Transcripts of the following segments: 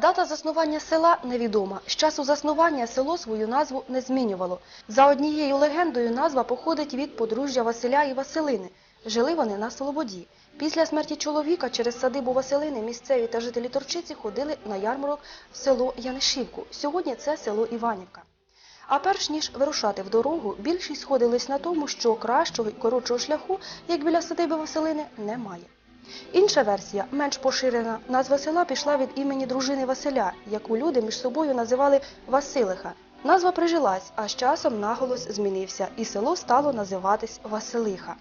Дата заснування села невідома. З часу заснування село свою назву не змінювало. За однією легендою назва походить від подружжя Василя і Василини. Жили вони на Слободі. Після смерті чоловіка через садибу Василини місцеві та жителі Торчиці ходили на ярмарок в село Янишівку. Сьогодні це село Іванівка. А перш ніж вирушати в дорогу, більшість сходились на тому, що кращого і коротшого шляху, як біля садиби Василини, немає. Інша версія, менш поширена, назва села пішла від імені дружини Василя, яку люди між собою називали Василиха. Назва прижилась, а з часом наголос змінився, і село стало називатись Василиха.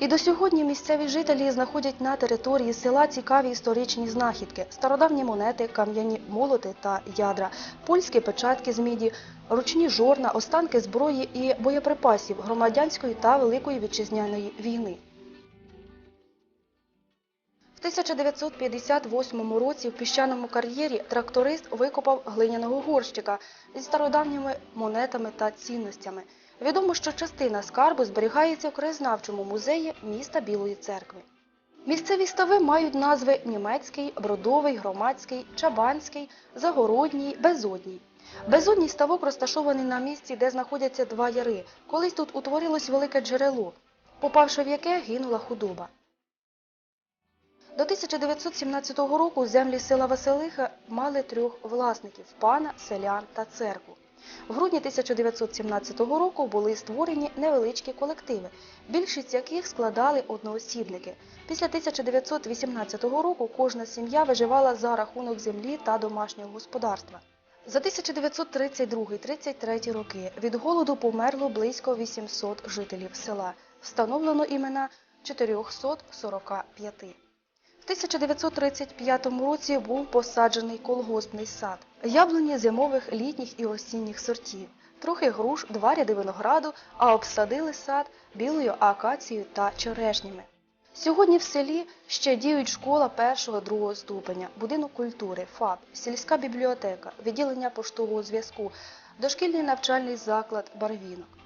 І до сьогодні місцеві жителі знаходять на території села цікаві історичні знахідки: стародавні монети, кам'яні молоти та ядра, польські печатки з міді, ручні жорна, останки зброї і боєприпасів громадянської та Великої вітчизняної війни. В 1958 році в піщаному кар'єрі тракторист викопав глиняного горщика зі стародавніми монетами та цінностями. Відомо, що частина скарбу зберігається в краєзнавчому музеї міста Білої церкви. Місцеві стави мають назви німецький, бродовий, громадський, чабанський, загородній, безодній. Безодній ставок розташований на місці, де знаходяться два яри. Колись тут утворилось велике джерело, попавши в яке гинула худоба. До 1917 року землі села Василиха мали трьох власників – пана, селян та церкву. В грудні 1917 року були створені невеличкі колективи, більшість яких складали одноосібники. Після 1918 року кожна сім'я виживала за рахунок землі та домашнього господарства. За 1932-33 роки від голоду померло близько 800 жителів села. Встановлено імена 445. В 1935 році був посаджений колгоспний сад, яблуні зимових, літніх і осінніх сортів, трохи груш, два ряди винограду, а обсадили сад білою акацією та черешнями. Сьогодні в селі ще діють школа першого-другого ступеня, будинок культури, ФАП, сільська бібліотека, відділення поштового зв'язку, дошкільний навчальний заклад, барвінок.